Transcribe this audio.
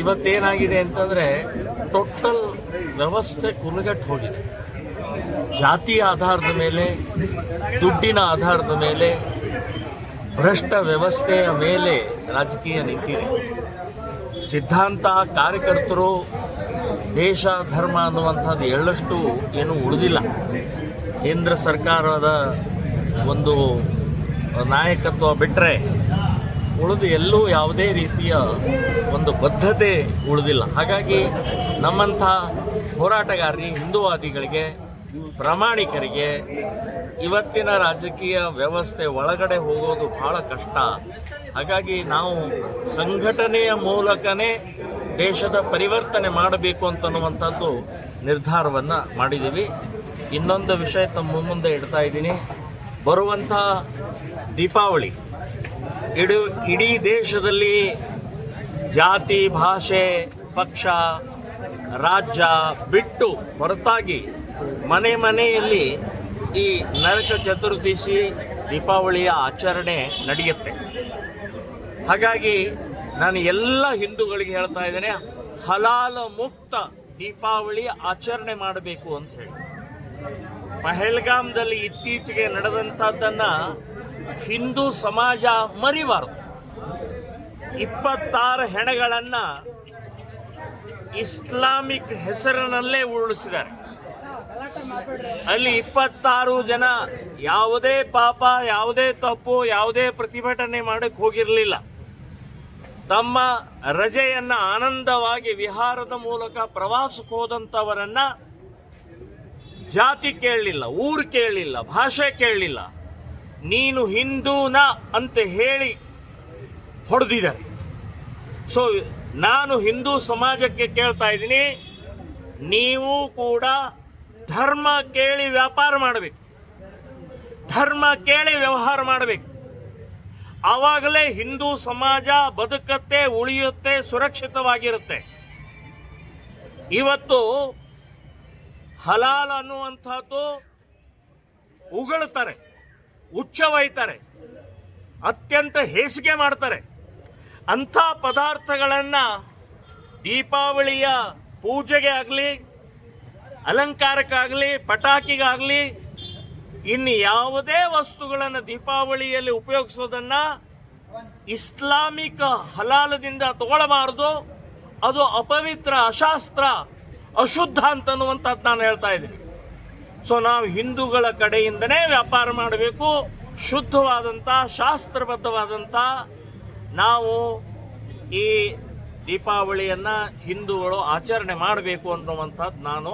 ಇವತ್ತೇನಾಗಿದೆ ಅಂತಂದರೆ ಟೋಟಲ್ ವ್ಯವಸ್ಥೆ ಕುಲಗಟ್ಟು ಹೋಗಿದೆ. ಜಾತಿ ಆಧಾರದ ಮೇಲೆ, ದುಡ್ಡಿನ ಆಧಾರದ ಮೇಲೆ, ಭ್ರಷ್ಟ ವ್ಯವಸ್ಥೆಯ ಮೇಲೆ ರಾಜಕೀಯ ನಿಂತಿದೆ. ಸಿದ್ಧಾಂತ ಕಾರ್ಯಕರ್ತರು ದೇಶ, ಧರ್ಮ ಅನ್ನುವಂಥದ್ದು ಎಳ್ಳಷ್ಟು ಏನು ಉಳಿದಿಲ್ಲ. ಕೇಂದ್ರ ಸರ್ಕಾರದ ಒಂದು ನಾಯಕತ್ವ ಬಿಟ್ಟರೆ ಉಳಿದು ಎಲ್ಲೂ ಯಾವುದೇ ರೀತಿಯ ಒಂದು ಬದ್ಧತೆ ಉಳಿದಿಲ್ಲ. ಹಾಗಾಗಿ ನಮ್ಮಂಥ ಹೋರಾಟಗಾರರಿ, ಹಿಂದೂವಾದಿಗಳಿಗೆ, ಪ್ರಾಮಾಣಿಕರಿಗೆ ಇವತ್ತಿನ ರಾಜಕೀಯ ವ್ಯವಸ್ಥೆ ಒಳಗಡೆ ಹೋಗೋದು ಬಹಳ ಕಷ್ಟ. ಹಾಗಾಗಿ ನಾವು ಸಂಘಟನೆಯ ಮೂಲಕನೇ ದೇಶದ ಪರಿವರ್ತನೆ ಮಾಡಬೇಕು ಅಂತನ್ನುವಂಥದ್ದು ನಿರ್ಧಾರವನ್ನು ಮಾಡಿದ್ದೀವಿ ಇನ್ನೊಂದು ವಿಷಯ ತಮ್ಮ ಮುಂದೆ ಇಡ್ತಾ ಇದ್ದೀನಿ. ಬರುವಂಥ ದೀಪಾವಳಿ. ಇಡೀ ಇಡೀ ದೇಶದಲ್ಲಿ ಜಾತಿ, ಭಾಷೆ, ಪಕ್ಷ, ರಾಜ್ಯ ಬಿಟ್ಟು ಹೊರತಾಗಿ ಮನೆ ಮನೆಯಲ್ಲಿ ಈ ನರಕ ಚತುರ್ದಶಿ, ದೀಪಾವಳಿಯ ಆಚರಣೆ ನಡೆಯುತ್ತೆ. ಹಾಗಾಗಿ ನಾನು ಎಲ್ಲ ಹಿಂದೂಗಳಿಗೆ ಹೇಳ್ತಾ ಇದ್ದೇನೆ, ಹಲಾಲ ಮುಕ್ತ ದೀಪಾವಳಿ ಆಚರಣೆ ಮಾಡಬೇಕು ಅಂತ ಹೇಳಿ. ಪಹಲ್ಗಾಮ್ದಲ್ಲಿ ಇತ್ತೀಚೆಗೆ ನಡೆದಂಥದ್ದನ್ನ ಹಿಂದೂ ಸಮಾಜ ಮರಿಬಾರದು. ಇಪ್ಪತ್ತಾರು ಹೆಣಗಳನ್ನು ಇಸ್ಲಾಮಿಕ್ ಹೆಸರಿನಲ್ಲೇ ಉರುಳಿಸಿದ್ದಾರೆ. ಅಲ್ಲಿ ಇಪ್ಪತ್ತಾರು ಜನ ಯಾವುದೇ ಪಾಪ, ಯಾವುದೇ ತಪ್ಪು, ಯಾವುದೇ ಪ್ರತಿಭಟನೆ ಮಾಡಕ್ಕೆ ಹೋಗಿರಲಿಲ್ಲ. ತಮ್ಮ ರಜೆಯನ್ನು ಆನಂದವಾಗಿ ವಿಹಾರದ ಮೂಲಕ ಪ್ರವಾಸಕ್ಕೆ ಹೋದಂಥವರನ್ನು ಜಾತಿ ಕೇಳಲಿಲ್ಲ, ಊರು ಕೇಳಲಿಲ್ಲ, ಭಾಷೆ ಕೇಳಲಿಲ್ಲ. ನೀನು ಹಿಂದೂನ ಅಂತ ಹೇಳಿ ಹೊಡೆದಿದ್ದಾರೆ. ಸೊ ನಾನು ಹಿಂದೂ ಸಮಾಜಕ್ಕೆ ಕೇಳ್ತಾ ಇದ್ದೀನಿ, ನೀವು ಕೂಡ ಧರ್ಮ ಕೇಳಿ ವ್ಯಾಪಾರ ಮಾಡಬೇಕು. ಧರ್ಮ ಕೇಳಿ ವ್ಯವಹಾರ ಮಾಡಬೇಕು. ಆವಾಗಲೇ ಹಿಂದೂ ಸಮಾಜ ಬದುಕತ್ತೆ, ಉಳಿಯುತ್ತೆ, ಸುರಕ್ಷಿತವಾಗಿರುತ್ತೆ. ಇವತ್ತು ಹಲಾಲ್ ಅನ್ನುವಂಥದ್ದು ಉಗುಳ್ತಾರೆ ಉಚ್ಚವೈತಾರೆ. ಅತ್ಯಂತ ಹೇಸಿಗೆ ಮಾಡ್ತಾರೆ. ಅಂಥ ಪದಾರ್ಥಗಳನ್ನು ದೀಪಾವಳಿಯ ಪೂಜೆಗೆ ಆಗಲಿ, ಅಲಂಕಾರಕ್ಕಾಗಲಿ, ಪಟಾಕಿಗಾಗಲಿ, ಇನ್ನು ಯಾವುದೇ ವಸ್ತುಗಳನ್ನು ದೀಪಾವಳಿಯಲ್ಲಿ ಉಪಯೋಗಿಸೋದನ್ನು ಇಸ್ಲಾಮಿಕ ಹಲಾಲದಿಂದ ತಗೊಳ್ಳಬಾರದು. ಅದು ಅಪವಿತ್ರ, ಅಶಾಸ್ತ್ರ, ಅಶುದ್ಧ ಅಂತನ್ನುವಂಥದ್ದು ನಾನು ಹೇಳ್ತಾ ಇದ್ದೀನಿ. ಸೊ ನಾವು ಹಿಂದೂಗಳ ಕಡೆಯಿಂದನೇ ವ್ಯಾಪಾರ ಮಾಡಬೇಕು. ಶುದ್ಧವಾದಂಥ ಶಾಸ್ತ್ರಬದ್ಧವಾದಂಥ ನಾವು ಈ ದೀಪಾವಳಿಯನ್ನು ಹಿಂದೂಗಳು ಆಚರಣೆ ಮಾಡಬೇಕು ಅನ್ನುವಂಥದ್ದು ನಾನು